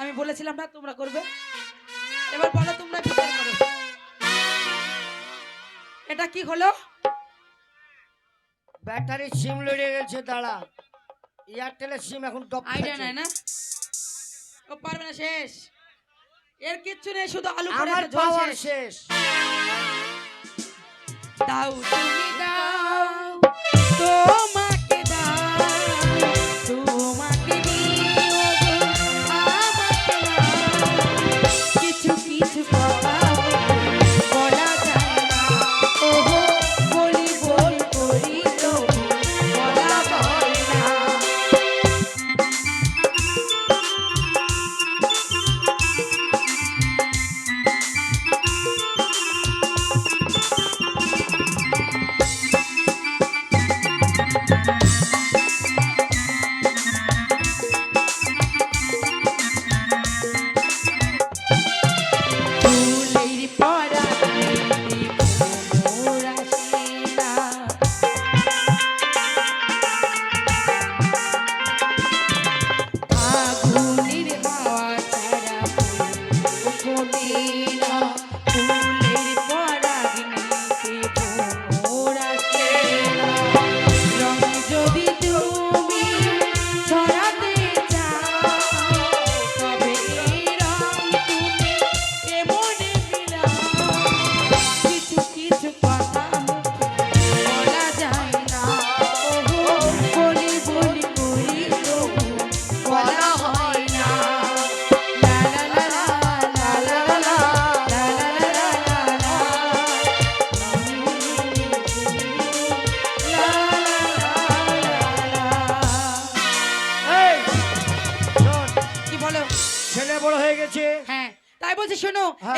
আমি বলেছিলাম না তোমরা করবে? এবার বলো তোমরা বিচার করো এটা কি হলো? ব্যাটারি সিম লড়ে গেছে দাঁড়া। এয়ারটেলের সিম এখন টপ আইডিয়া নাই না? ও পারবে না শেষ। এর কিচ্ছু নেই শুধু আলু করে আমার পাওয়ার। শেষ। দাও তুমি।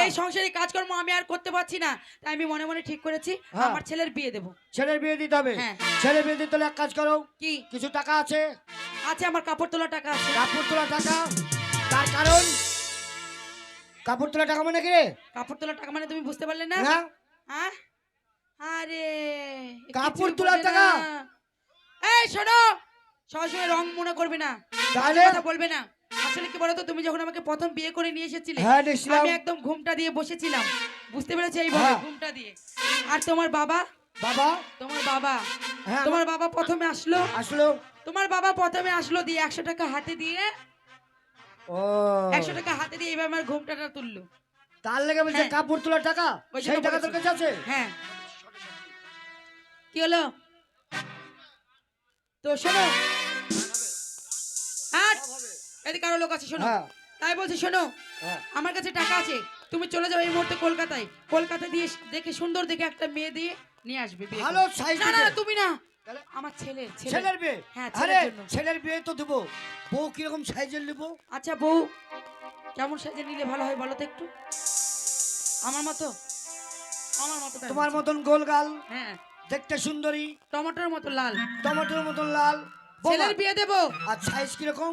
এই সংসারে কাজকর্ম আমি আর করতে পারছি না। তাই আমি মনে মনে ঠিক করেছি হ্যাঁ। আমার ছেলের বিয়ে দেবো। ছেলের বিয়ে দিতে হবে? হ্যাঁ। ছেলের বিয়ে দিতে হলে এক কাজ করো। কি? কিছু টাকা আছে? আছে আমার কাপড় তোলা টাকা আছে। কাপড় তোলা টাকা? তার কারণ? কাপড় তোলা টাকা মানে কি রে? কাপড় তোলা টাকা মানে তুমি বুঝতে পারলে না? হ্যাঁ। হ্যাঁ? আরে কাপড় তোলার টাকা? এই শোনো সবসময় রং মনে করবে না। তাহলে? কথা বলবে না। আসলে কি বলতো তুমি যখন আমাকে প্রথম বিয়ে করে নিয়ে এসেছিলে হ্যাঁ আমি একদম ঘুমটা দিয়ে বসেছিলাম। বুঝতে পেরেছি এইভাবে হ্যাঁ। ঘুমটা দিয়ে? আর তোমার বাবা? বাবা? তোমার বাবা? হ্যাঁ তোমার বাবা প্রথমে আসলো? আসলো। তোমার বাবা প্রথমে আসলো দিয়ে একশো টাকা হাতে দিয়ে ও। একশো টাকা হাতে দিয়ে এইভাবে আমার ঘুমটাটা তুললো। তার লেগে বলছে। কাপড় তোলার টাকা? সেই টাকা তোর কাছে আছে? হ্যাঁ। কি হলো? তো শোনো। হাট এদিকে আরও লোক আছে শোনো। হ্যাঁ। তাই বলছি শোনো। হ্যাঁ। আমার কাছে টাকা আছে। তুমি চলে যাও এই মুহূর্তে কলকাতায়। কলকাতা দিয়ে দেখে সুন্দর দেখে একটা মেয়ে দিয়ে নিয়ে আসবে ভালো সাইজ না না তুমি না। আমার ছেলে ছেলে। ছেলের বিয়ে? হ্যাঁ, আরে ছেলের বিয়ে তো দেবো। বউ কীরকম সাইজের নেব? আচ্ছা বউ কেমন সাজে নিলে ভালো হয় বলো তো একটু? আমার মতো? আমার মতো তোমার। মতন গোল গাল হ্যাঁ। দেখতে সুন্দরী টমেটোর মতো লাল। টমেটোর মতন লাল। ছেলের বিয়ে দেবো। আর সাইজ কীরকম?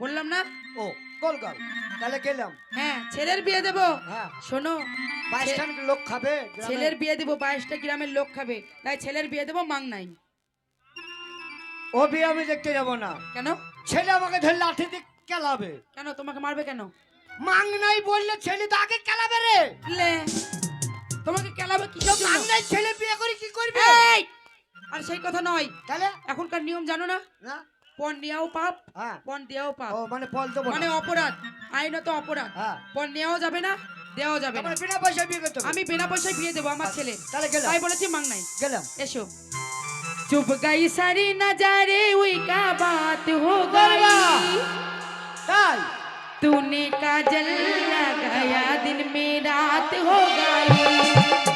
বললাম না? ও গাল তাহলে গেলাম হ্যাঁ ছেলের বিয়ে দেবো। হ্যাঁ। শোনো বাইশখান লোক খাবে ছেলের বিয়ে দেবো বাইশটা গ্রামের লোক খাবে। তাই ছেলের বিয়ে দেবো মাং নাই। ও বিয়ে আমি দেখতে যাব না। কেন? ছেলে আমাকে ধরে লাঠি দিয়ে কেলাবে। কেন তোমাকে মারবে কেন? মাং নাই বললে ছেলে তো আগে কেলাবে রে। লে তোমাকে কেলাবে কি মাং নাই ছেলে বিয়ে করে কি করবে? এই আর সেই কথা নয়। তাহলে? এখনকার নিয়ম জানো না? না। পণ নেওয়াও পাপ হ্যাঁ পণ দেওয়াও পাপ ও মানে ফল দেবো মানে না অপরাধ আইনত অপরাধ হ্যাঁ পণ নেওয়াও যাবে না দেওয়াও যাবে না তারপরে বিনা পয়সা বিয়ে করতে হবে। আমি বিনা পয়সায় বিয়ে দেবো আমার ছেলে তাহলে গেলাম তাই বলেছি মাং নাই গেলাম এসো चुप गई सारी नजारे हुई क्या बात हो गई? गई তাই तूने काजल लगाया दिन में रात हो गई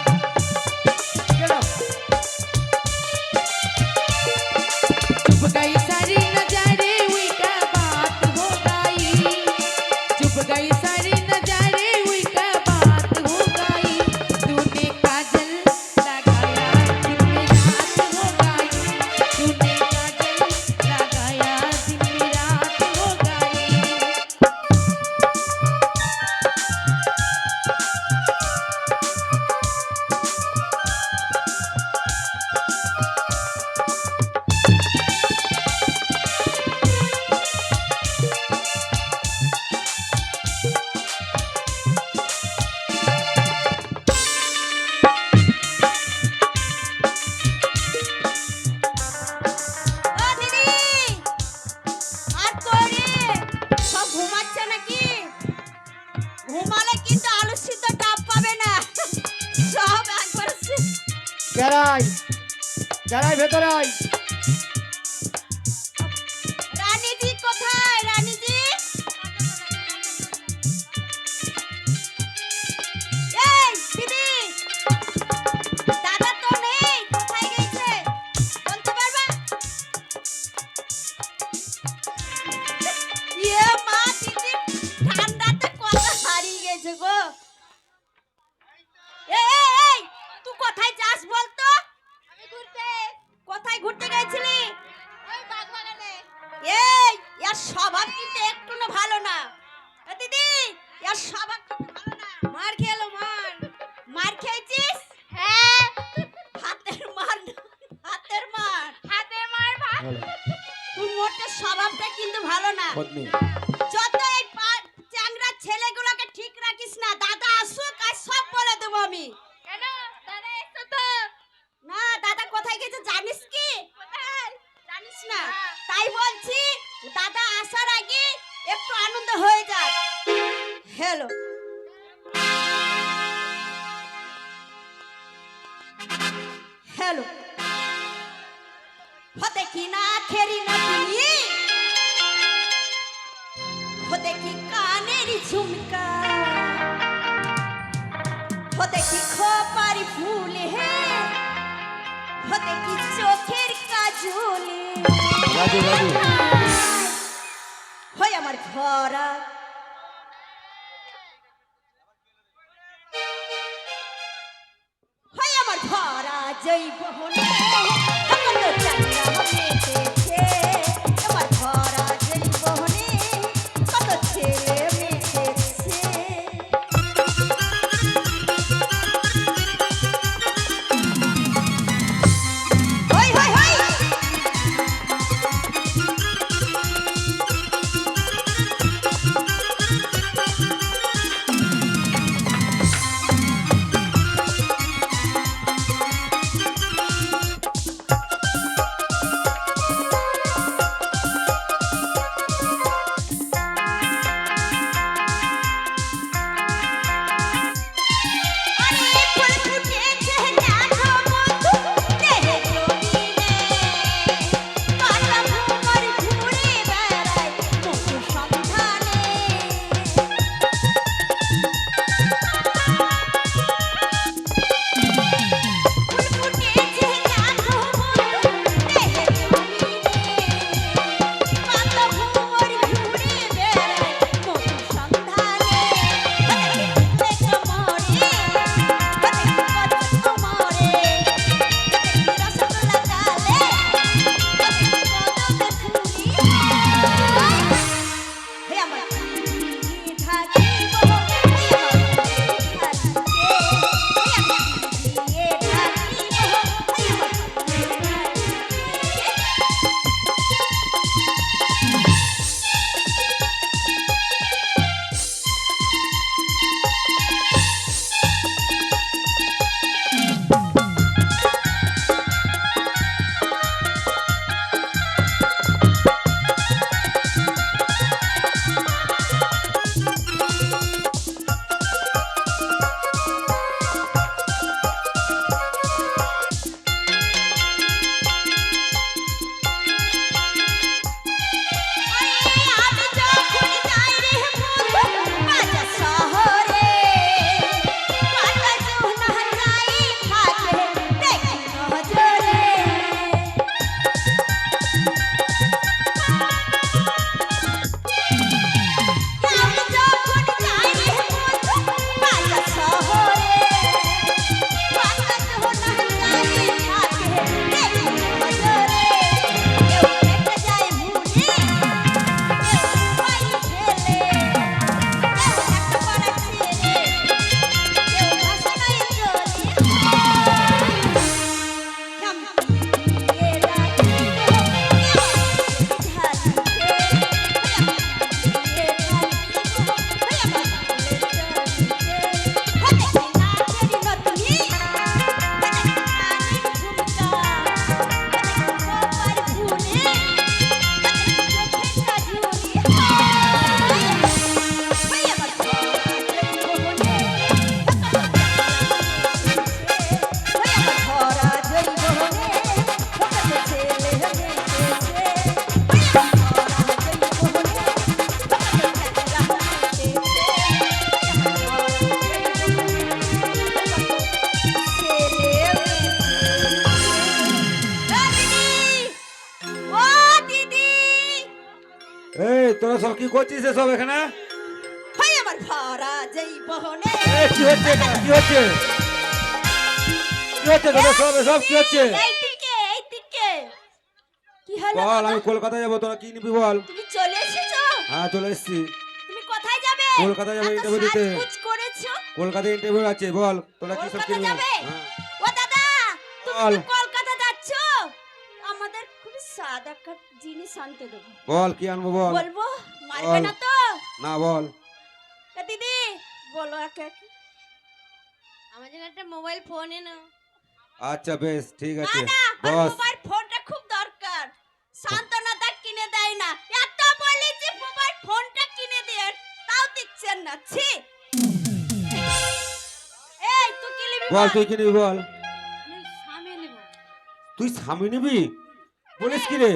বেড়াই বেড়াই ভেতরে আয়। মোটে স্বভাবটা কিন্তু ভালো না। যত এই চ্যাংড়া ছেলেগুলোকে ঠিক রাখিস না দাদা আসুক আর সব বলে দেবো আমি। কেন? দাদা এসো তো। না দাদা কোথায় গেছে জানিস কি? জানিস না তাই বলছি দাদা আসার আগে একটু আনন্দ হয়ে যাক। হ্যালো। হ্যালো। হতে কি না খেরি ঝুমকা ও দেখি খোপারি ফুলে হে। ও দেখি চোখের কাজলে রাজু রাজু হয় আমার ঘরা হয় আমার ঘরা জৈব হলে। করছিস এসব এখানে? হয় আমার ভরা যেই বহনে। এ, কি হচ্ছে কি হচ্ছে? কি হচ্ছে তোদের সব এসব কি হচ্ছে? এই দিকে এই দিকে কি হলো বল আমি কলকাতায় যাব তোরা কি নিবি বল? তুমি চলে এসেছ? হ্যাঁ চলে এসছি। তুমি কোথায় যাবে? কলকাতায় যাব interview দিতে। করেছ? কলকাতায় ইন্টারভিউ আছে বল তোরা কি সব কলকাতা কিনবি হ্যাঁ। ও দাদা তুমি আমাদের খুব সাদা একটা জিনিস আনতে দেবো। বল কি আনব বল? বলব? মারবে বল। না তো? না বল। দিদি বলো একে একে। আমার জন্য একটা মোবাইল ফোন এনো। আচ্ছা বেশ ঠিক না আছে। না বস। মোবাইল ফোনটা খুব দরকার। সান্তনা দা কিনে দেয় না। এত বলেছি মোবাইল ফোনটা কিনে দিয়ে তাও দিচ্ছেন না। ছি। এই তুই কি নিবি বল? তুই কি নিবি বল? আমি স্বামী নেব। তুই স্বামী নিবি? বলিস কি রে?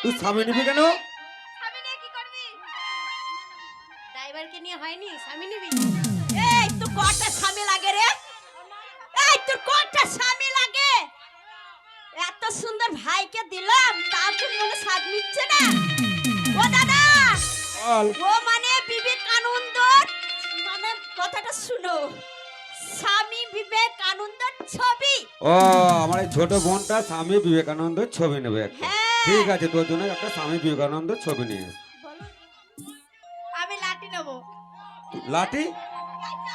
তুই স্বামী নিবি কেন? ড্রাইভারকে নিয়ে হয়নি স্বামী নিবি? এই কটা স্বামী লাগে রে? এই তোর কটা স্বামী লাগে? এত সুন্দর ভাইকে দিলাম তোর মনে স্বাদ মিটছে না। ও দাদা ও মানে বিবেকানন্দ মানে কথাটা শুনো। স্বামী বিবেকানন্দর ছবি। ও আমার এই ছোট বোনটা স্বামী বিবেকানন্দ ছবি নেবে হ্যাঁ। ঠিক আছে তোর জন্য একটা স্বামী বিবেকানন্দ ছবি নিয়ে আমি লাঠি নেব। লাঠি?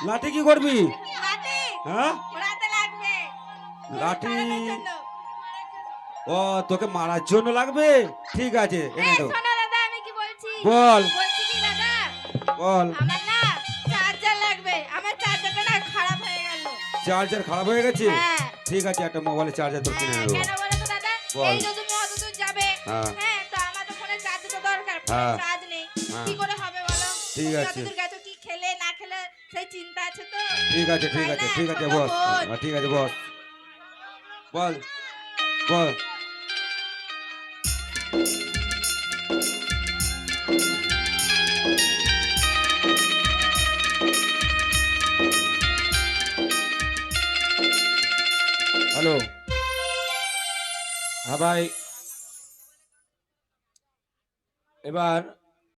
লাঠি কি করবি? লাঠি। হ্যাঁ? লাঠি? ও তোকে মারার জন্য লাগবে? ঠিক আছে এনে বল। বল। চার্জার খারাপ হয়ে গেছে? হ্যাঁ। ঠিক আছে একটা মোবাইলের চার্জার তোর কিনে হ্যাঁ, নেব। কেন বলো। বল। হ্যাঁ। হ্যাঁ তো তো তো হ্যাঁ। হ্যাঁ। ঠিক আছে। তো? ঠিক আছে ঠিক আছে ঠিক আছে বস। হ্যাঁ, ঠিক আছে বস। বল। বল। হ্যালো হ্যাঁ ভাই। এবার